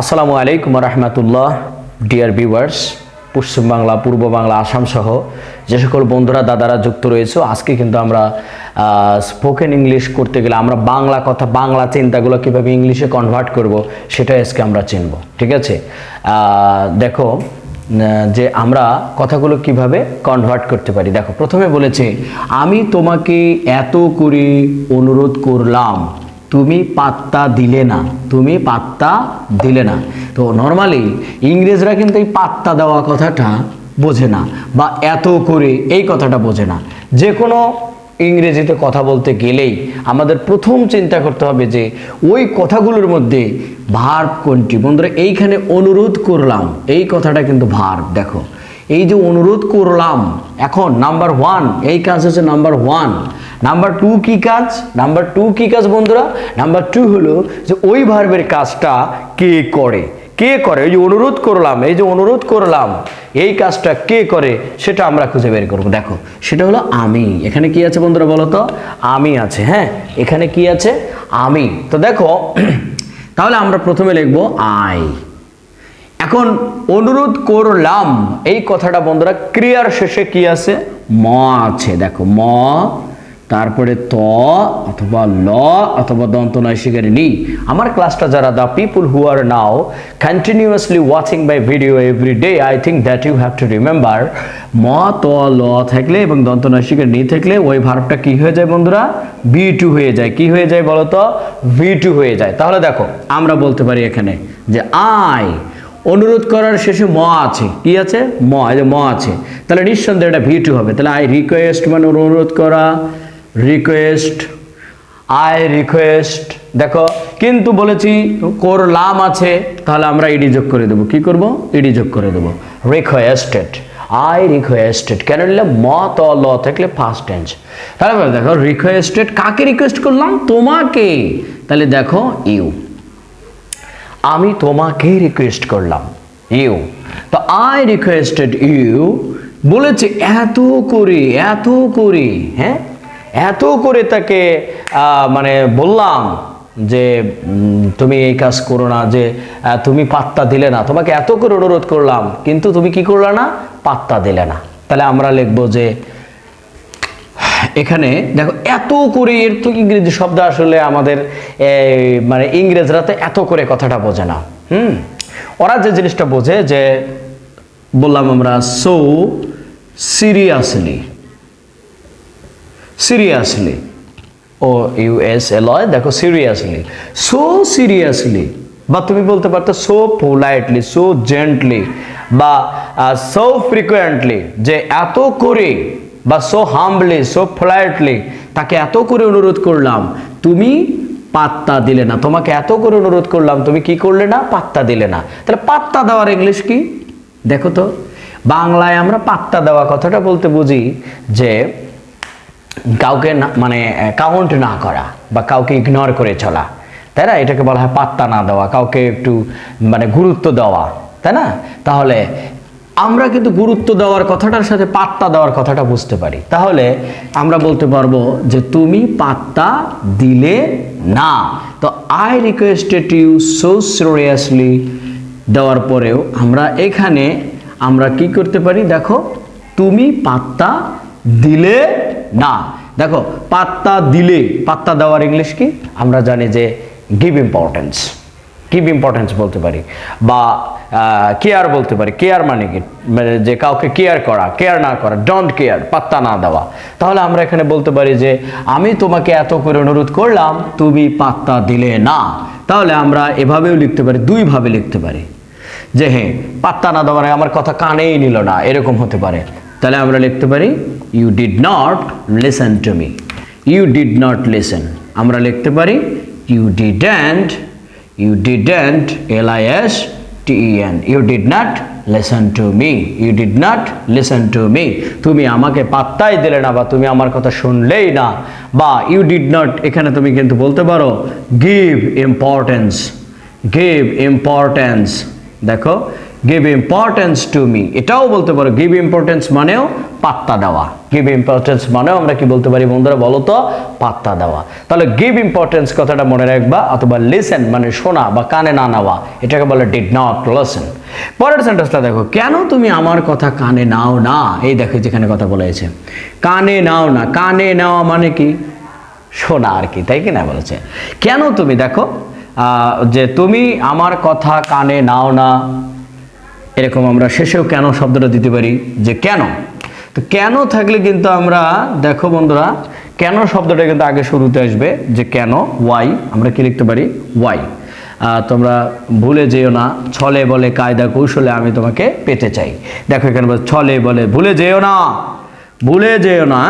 আসসালামু আলাইকুম রহমতুল্লাহ, dear viewers Paschimbangla পূর্ব বাংলা, আসাম সহ যে সকল বন্ধুরা, দাদারা যুক্ত রয়েছে, আজকে কিন্তু আমরা স্পোকেন ইংলিশ করতে গেলে আমরা বাংলা কথা, বাংলা চিন্তাগুলো কীভাবে ইংলিশে কনভার্ট করব সেটা আজকে আমরা চিনব, ঠিক আছে? দেখো যে আমরা কথাগুলো কীভাবে কনভার্ট করতে পারি। দেখো, প্রথমে বলেছে, আমি তোমাকে এত করে অনুরোধ করলাম তুমি পাত্তা দিলে না, তুমি পাত্তা দিলে না। তো নর্মালি ইংরেজরা কিন্তু এই পাত্তা দেওয়া কথাটা বোঝে না বা এত করে এই কথাটা বোঝে না। যে কোনো ইংরেজিতে কথা বলতে গেলেই আমাদের প্রথম চিন্তা করতে হবে যে ওই কথাগুলোর মধ্যে ভার্ব কোনটি? বন্ধুরা, এইখানে অনুরোধ করলাম, এই কথাটা কিন্তু ভার্ব, দেখো। এই যে অনুরোধ করলাম, এখন নাম্বার ওয়ান এই কাজ হচ্ছে নাম্বার ওয়ান নাম্বার টু কি কাজ? নাম্বার টু কি কাজ বন্ধুরা? নাম্বার টু হলো যে ওই ভার্বের কাজটা কে করে? কে করে? ওই যে অনুরোধ করলাম, এই যে অনুরোধ করলাম, এই কাজটা কে করে? সেটা আমরা খুঁজে বের করব। দেখো, সেটা হলো আমি। এখানে কি আছে বন্ধুরা বলো তো? আমি আছে হ্যাঁ? এখানে কি আছে? আমি। তো দেখো, তাহলে আমরা প্রথমে লিখব আই এখন অনুরোধ করলাম, এই কথাটা বন্ধুরা, ক্রিয়ার শেষে কি আছে? ম আছে, দেখো, ম, তারপরে ত, অথবা ল, অথবা দন্ত নয় নি। আমার ক্লাসটা যারা the people who are now continuously watching by video every day I think that you have to remember ম, ত, ল থাকলে এবং দন্ত নয় নি থাকলে ওই ভার্বটা কি হয়ে যায় বন্ধুরা? ভি টু হয়ে যায়। কি হয়ে যায় বলো তো ভি টু হয়ে যায়। তাহলে দেখো, আমরা বলতে পারি এখানে যে আই অনুরোধ করার শেষে ম আছে। কি আছে? ম, এই যে ম আছে। তাহলে নিঃসন্দেহে এটা ভি টু হবে। তাহলে আই রিকোয়েস্ট মানে অনুরোধ করা রিকোয়েস্ট আই রিকোয়েস্ট দেখো, কিন্তু বলেছি কোর করলাম আছে, তাহলে আমরা ইডি যোগ করে দেবো। কি করব? ইডি যোগ করে দেবো। রিকোয়েস্টেড আই রিকোয়েস্টেড কেন নিলে ম, ত, ল থাকলে ফার্স্ট টেন্স তাহলে দেখো রিকোয়েস্টেড কাকে রিকোয়েস্ট করলাম? তোমাকে। তাহলে দেখো ইউ আমি তোমাকে রিকোয়েস্ট করলাম। ইউ তো আই রিকোয়েস্টেড ইউ বলেছে, এত করে এত করে। হ্যাঁ? এত করে তাকে মানে বললাম যে তুমি এই কাজ করো না, যে তুমি পাত্তা দিলে না। তোমাকে এত করে অনুরোধ করলাম, কিন্তু তুমি কি করলে না? পাত্তা দিলে না। তাহলে আমরা লিখব যে এখানে, দেখো, এত করে এর তো ইংরেজি শব্দ আসলে আমাদের মানে ইংরেজরা তো এত করে কথাটা বোঝে না, হুম? ওরা যে জিনিসটা বোঝে যে, বললাম আমরা সো সিরিয়াসলি সিরিয়াসলি ও ইউএস এলয় দেখো সিরিয়াসলি সো সিরিয়াসলি বা তুমি বলতে পারতো সো পোলাইটলি সো জেন্টলি বা সো ফ্রিকুয়েন্টলি যে এত করে বা সো হাম্বলি সো ফ্লাইটলি তাকে এত করে অনুরোধ করলাম, তুমি পাত্তা দিলে না, তোমাকে এত করে অনুরোধ করলাম, তুমি কি করলে না? পাত্তা দিলে না। তাহলে পাত্তা দেওয়ার ইংলিশ কি? দেখো তো, বাংলায় আমরা পাত্তা দেওয়া কথাটা বলতে বুঝি যে, কাউকে না মানে কাউন্ট না করা বা কাউকে ইগনোর করে চলা, তাই না? এটাকে বলা হয় পাত্তা না দেওয়া, কাউকে একটু মানে গুরুত্ব দেওয়া, তাই না? তাহলে আমরা কিন্তু গুরুত্ব দেওয়ার কথাটার সাথে পাত্তা দেওয়ার কথাটা বুঝতে পারি। তাহলে আমরা বলতে পারব যে তুমি পাত্তা দিলে না। তো I requested you so seriously দেওয়ার পরেও আমরা এখানে আমরা কি করতে পারি? দেখো, তুমি পাত্তা দিলে না। দেখো, পাত্তা দিলে, পাত্তা দেওয়ার ইংলিশ কি? আমরা জানি যে গিভ ইম্পর্টেন্স গিভ ইম্পর্টেন্স বলতে পারি। বা কেয়ার বলতে পারি কেয়ার মানে কি? মানে যে কাউকে কেয়ার করা কেয়ার না করা ডোন্ট কেয়ার পাত্তা না দেওয়া। তাহলে আমরা এখানে বলতে পারি যে, আমি তোমাকে এত করে অনুরোধ করলাম, তুমি পাত্তা দিলে না। তাহলে আমরা এভাবেও লিখতে পারি, দুইভাবে লিখতে পারি। যে হ্যাঁ পাত্তা না দেওয়ার আমার কথা কানেই নিল না, এরকম হতে পারে। তাহলে আমরা লিখতে পারি you did not listen to me you did not listen আমরা লিখতে পারি you didn't you didn't L I S T N you did not listen to me you did not listen to me তুমি আমাকে পাত্তাই দিলে না বা তুমি আমার কথা শুনলেই না বা ইউ ডিড নট এখানে তুমি কিন্তু বলতে পারো গিভ ইম্পর্টেন্স গিভ ইম্পর্টেন্স দেখো গিভ ইম্পর্টেন্স টু মি এটাও বলতে পারো গিভ ইম্পর্টেন্স মানেও পাত্তা দেওয়া। গিভ ইম্পর্টেন্স মানেও আমরা কি বলতে পারি বন্ধুরা বলো তো? পাত্তা দেওয়া। তাহলে গিভ ইম্পর্টেন্স কথাটা মনে রাখবা অথবা লিসেন মানে শোনা বা কানে না নেওয়া, এটাকে বলে ডিড নট লিসেন পরের সেন্টেন্সটা দেখো, কেন তুমি আমার কথা কানে নাও না? এই দেখো যেখানে কথা বলেছে। কানে নাও না, কানে নেওয়া মানে কি? শোনা আর কি, তাই কি না বলেছে? কেন তুমি দেখো যে তুমি আমার কথা কানে নাও না এরকম আমরা শেষেও কেন শব্দটা দিতে পারি? যে কেন? তো কেন থাকলে কিন্তু আমরা, দেখো বন্ধুরা, কেন শব্দটা কিন্তু আগে শুরুতে আসবে? যে কেন ওয়াই আমরা কি লিখতে পারি? ওয়াই তোমরা ভুলে যেও না, ছলে বলে কায়দা কৌশলে আমি তোমাকে পেতে চাই। দেখো এখানে ছলে বলে ভুলে যেও না, ভুলে যেও না,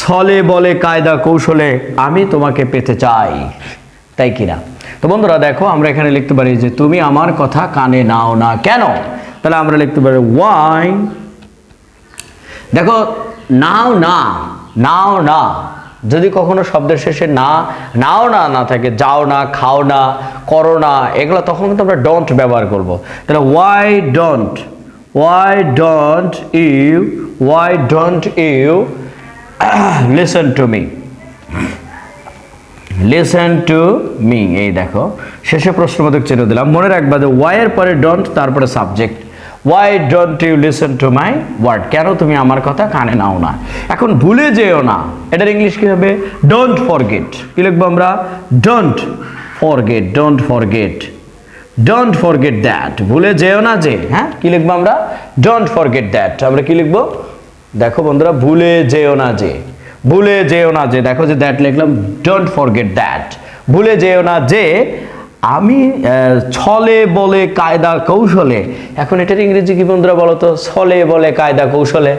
ছলে বলে কায়দা কৌশলে আমি তোমাকে পেতে চাই। তাই কিনা? তো বন্ধুরা দেখো, আমরা এখানে লিখতে পারি যে তুমি আমার কথা কানে নাও না কেন? তাহলে আমরা লিখতে পারি ওয়াই দেখো, নাও না নাও না। যদি কখনো শব্দের শেষে না, নাও না না থাকে, যাও না, খাও না, করো না, এগুলো তখন কিন্তু আমরা ডোন্ট ব্যবহার করব। তাহলে why don't why don't you why don't you listen to me listen to me এই দেখো, শেষে প্রশ্নবোধক চিহ্ন দিলাম। মনে রাখবা যে ওয়াই এর পরে ডোন্ট তারপরে subject why don't you listen to my word কেন তুমি আমার কথা কানে নাও না? এখন ভুলে যেও না। এটার ইংলিশ কি হবে? ডোন্ট ফরগেট কি লিখব আমরা? Don't forget don't forget don't forget that ভুলে যেও না যে হ্যাঁ? কি লিখব আমরা? ডোন্ট ফরগেট দ্যাট আমরা কি লিখব? দেখো বন্ধুরা, ভুলে যেও না যে। ভুলে যেও না যে, দেখো যে দ্যাট লিখলাম ডোন্ট ফরগেট দ্যাট ভুলে যেও না যে, আমি ছলে বলে কায়দা কৌশলে, এখন এটার ইংরেজি কি বন্ধুরা বলো তো? ছলে বলে কায়দা কৌশলে।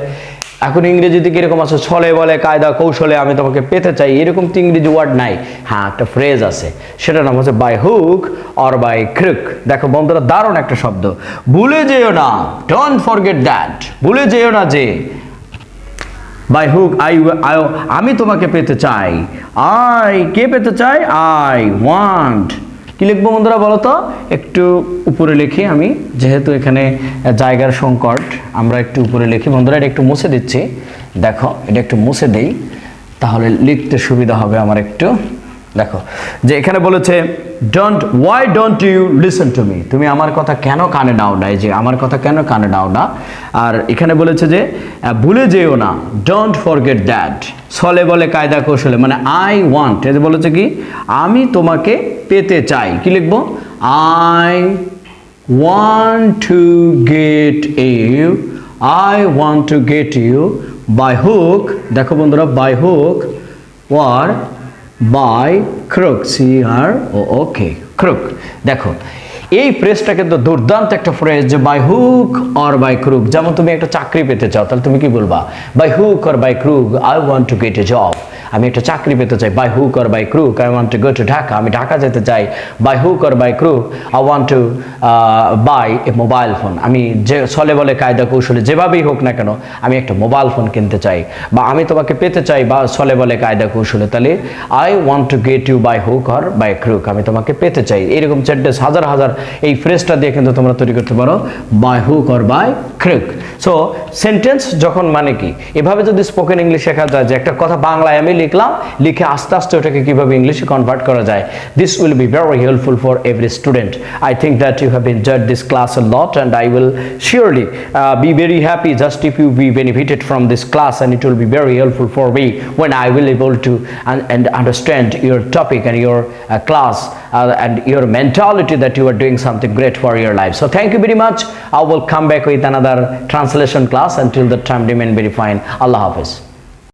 এখন ইংরেজিতে কীরকম আছে, ছলে বলে কায়দা কৌশলে আমি তোমাকে পেতে চাই, এরকম তো ইংরেজি ওয়ার্ড নাই। হ্যাঁ একটা ফ্রেজ আছে, সেটার নাম হচ্ছে by hook or by crook দেখো বন্ধুরা, দারুণ একটা শব্দ। ভুলে যেও না ডোন্ট ফরগেট দ্যাট ভুলে যেও না যে বাই হুক আই আমি তোমাকে পেতে চাই। আই কে পেতে চাই? আই ওয়ান্ট কি লিখব বন্ধুরা বলো তো? একটু উপরে লিখি আমি, যেহেতু এখানে জায়গার সংকট, আমরা একটু উপরে লিখি। বন্ধুরা, এটা একটু মুছে দিচ্ছি। দেখো, এটা একটু মুছে দেই। তাহলে লিখতে সুবিধা হবে আমার একটু। দেখো, যে এখানে বলেছে don't why don't you listen to me তুমি আমার কথা কেন কানে নাও না যে আমার কথা কেন কানে নাও না? আর এখানে বলেছে যে ভুলে যেও না। ডোন্ট ফরগেট দ্যাট সলে বলে কায়দা কৌশলে মানে আই ওয়ান্ট যে বলেছে কি? আমি তোমাকে পেতে চাই। কি লিখব? I want to get you I want to get you by hook, দেখো বন্ধুরা by hook or by crook C R O O K crook. দেখো, এই প্রেসটা কিন্তু দুর্দান্ত একটা ফ্রেজ যে by hook or by crook যেমন তুমি একটা চাকরি পেতে চাও, তাহলে তুমি কি বলবা? By hook or by crook I want to get a job আমি একটা চাকরি পেতে চাই। By hook or by crook I want to go to Dhaka আমি ঢাকা যেতে চাই। By hook or by crook I want to buy a mobile phone আমি যে ছলে বলে কায়দা কৌশলে যেভাবেই হোক না কেন, আমি একটা মোবাইল ফোন কিনতে চাই। বা আমি তোমাকে পেতে চাই বা ছলে বলে কায়দা কৌশলে। তাহলে I want to get you by hook or by crook আমি তোমাকে পেতে চাই। এরকম সেন্টেন্স হাজার হাজার এই ফ্রেজটা দিয়ে কিন্তু তোমরা তৈরি করতে পারো। By hook or by crook so sentence যখন মানে কি? এভাবে যদি স্পোকেন ইংলিশ শেখা যায় যে একটা কথা বাংলায় আমি লিখলাম লিখে আস্তে আস্তে ওটাকে কিভাবে ইংলিশে কনভার্ট করা যায় this will be very helpful for every student I think that you have enjoyed this class a lot and I will surely uh, be very happy just if you be benefited from this class and it will be very helpful for me when I will able to and, and understand your topic and your uh, class uh, and your mentality that you are doing something great for your life. So thank you very much. I will come back with another translation class until the time remain very fine. Allah Hafiz.